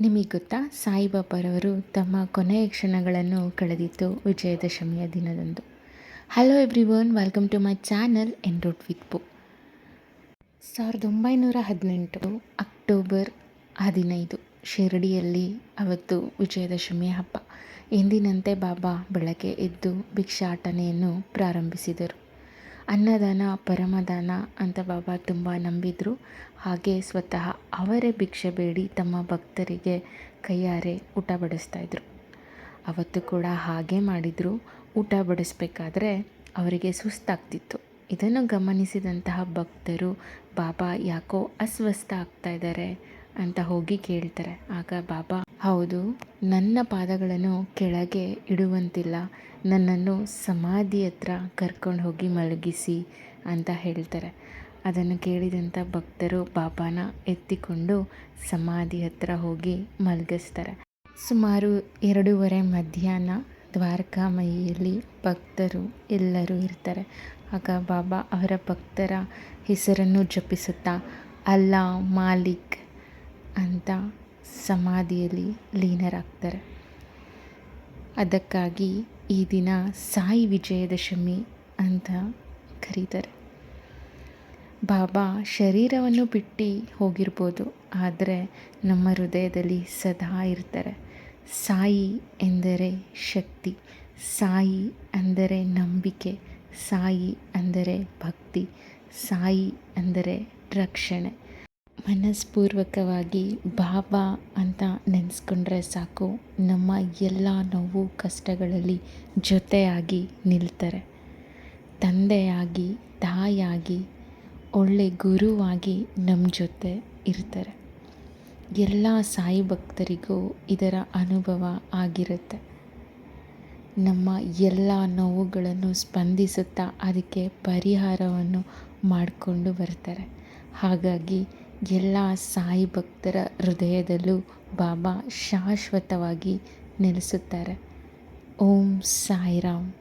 ನಿಮಗೆ ಗೊತ್ತಾ, ಸಾಯಿಬಾಬಾರವರು ತಮ್ಮ ಕೊನೆಯ ಕ್ಷಣಗಳನ್ನು ಕಳೆದಿತ್ತು ವಿಜಯದಶಮಿಯ ದಿನದಂದು. Hello everyone welcome to my channel en route with ಪು ಸಾವಿರದ ಒಂಬೈನೂರ ಹದಿನೆಂಟು ಅಕ್ಟೋಬರ್ ಹದಿನೈದು, ಶಿರಡಿಯಲ್ಲಿ ಅವತ್ತು ವಿಜಯದಶಮಿಯ ಹಬ್ಬ. ಎಂದಿನಂತೆ ಬಾಬಾ ಬೆಳಗ್ಗೆ ಎದ್ದು ಭಿಕ್ಷಾಟನೆಯನ್ನು ಪ್ರಾರಂಭಿಸಿದರು. ಅನ್ನದಾನ, ಪರಮದಾನ ಅಂತ ಬಾಬಾ ತುಂಬ ನಂಬಿದರು. ಹಾಗೆ ಸ್ವತಃ ಅವರೇ ಭಿಕ್ಷೆ ಬೇಡಿ, ತಮ್ಮ ಭಕ್ತರಿಗೆ ಕೈಯಾರೆ ಊಟ ಬಡಿಸ್ತಾ ಇದ್ದರು ಅವತ್ತು ಕೂಡ ಹಾಗೆ ಮಾಡಿದರು. ಊಟ ಬಡಿಸ್ಬೇಕಾದ್ರೆ ಅವರಿಗೆ ಸುಸ್ತಾಗ್ತಿತ್ತು. ಇದನ್ನು ಗಮನಿಸಿದಂತಹ ಭಕ್ತರು, ಬಾಬಾ, ಯಾಕೋ ಅಸ್ವಸ್ಥ ಆಗ್ತಾ ಇದ್ದಾರೆ? ಅಂತ ಹೋಗಿ ಕೇಳ್ತಾರೆ. ಆಗ ಬಾಬಾ, ಹೌದು, ನನ್ನ ಪಾದಗಳನ್ನು ಕೆಳಗೆ ಇಡುವಂತಿಲ್ಲ. ನನ್ನನ್ನು ಸಮಾಧಿ ಹತ್ರ ಕರ್ಕೊಂಡು ಹೋಗಿ ಮಲಗಿಸಿ ಅಂತ ಹೇಳ್ತಾರೆ. ಅದನ್ನು ಕೇಳಿದಂಥ ಭಕ್ತರು ಬಾಬಾನ ಎತ್ತಿಕೊಂಡು ಸಮಾಧಿ ಹತ್ರ ಹೋಗಿ ಮಲಗಿಸ್ತಾರೆ. ಸುಮಾರು ಎರಡೂವರೆ ಮಧ್ಯಾಹ್ನ ದ್ವಾರಕಾಮಯಿಯಲ್ಲಿ ಭಕ್ತರು ಎಲ್ಲರೂ ಇರ್ತಾರೆ. ಆಗ ಬಾಬಾ ಅವರ ಭಕ್ತರ ಹೆಸರನ್ನು ಜಪಿಸುತ್ತಾ, ಅಲ್ಲಾ ಮಾಲಿಕ್ ಅಂತ ಸಮಾಧಿಯಲ್ಲಿ ಲೀನರಾಗ್ತಾರೆ. ಅದಕ್ಕಾಗಿ ಈ ದಿನ ಸಾಯಿ ವಿಜಯದಶಮಿ ಅಂತ ಕರೀತಾರೆ. ಬಾಬಾ ಶರೀರವನ್ನು ಬಿಟ್ಟು ಹೋಗಿರ್ಬೋದು, ಆದರೆ ನಮ್ಮ ಹೃದಯದಲ್ಲಿ ಸದಾ ಇರ್ತಾರೆ. ಸಾಯಿ ಎಂದರೆ ಶಕ್ತಿ, ಸಾಯಿ ಅಂದರೆ ನಂಬಿಕೆ, ಸಾಯಿ ಅಂದರೆ ಭಕ್ತಿ, ಸಾಯಿ ಅಂದರೆ ರಕ್ಷಣೆ. ಮನಸ್ಪೂರ್ವಕವಾಗಿ ಬಾಬಾ ಅಂತ ನೆನೆಸ್ಕೊಂಡ್ರೆ ಸಾಕು, ನಮ್ಮ ಎಲ್ಲ ನೋವು ಕಷ್ಟಗಳಲ್ಲಿ ಜೊತೆಯಾಗಿ ನಿಲ್ತಾರೆ. ತಂದೆಯಾಗಿ, ತಾಯಿಯಾಗಿ ಒಳ್ಳೆ ಗುರುವಾಗಿ ನಮ್ಮ ಜೊತೆ ಇರ್ತಾರೆ. ಎಲ್ಲ ಸಾಯಿ ಭಕ್ತರಿಗೂ ಇದರ ಅನುಭವ ಆಗಿರುತ್ತೆ. ನಮ್ಮ ಎಲ್ಲ ನೋವುಗಳನ್ನು ಸ್ಪಂದಿಸುತ್ತಾ ಅದಕ್ಕೆ ಪರಿಹಾರವನ್ನು ಮಾಡಿಕೊಂಡು ಬರ್ತಾರೆ. ಹಾಗಾಗಿ ಎಲ್ಲ ಸಾಯಿ ಭಕ್ತರ ಹೃದಯದಲ್ಲೂ ಬಾಬಾ ಶಾಶ್ವತವಾಗಿ ನೆಲೆಸುತ್ತಾರೆ. ಓಂ ಸಾಯಿರಾಮ್.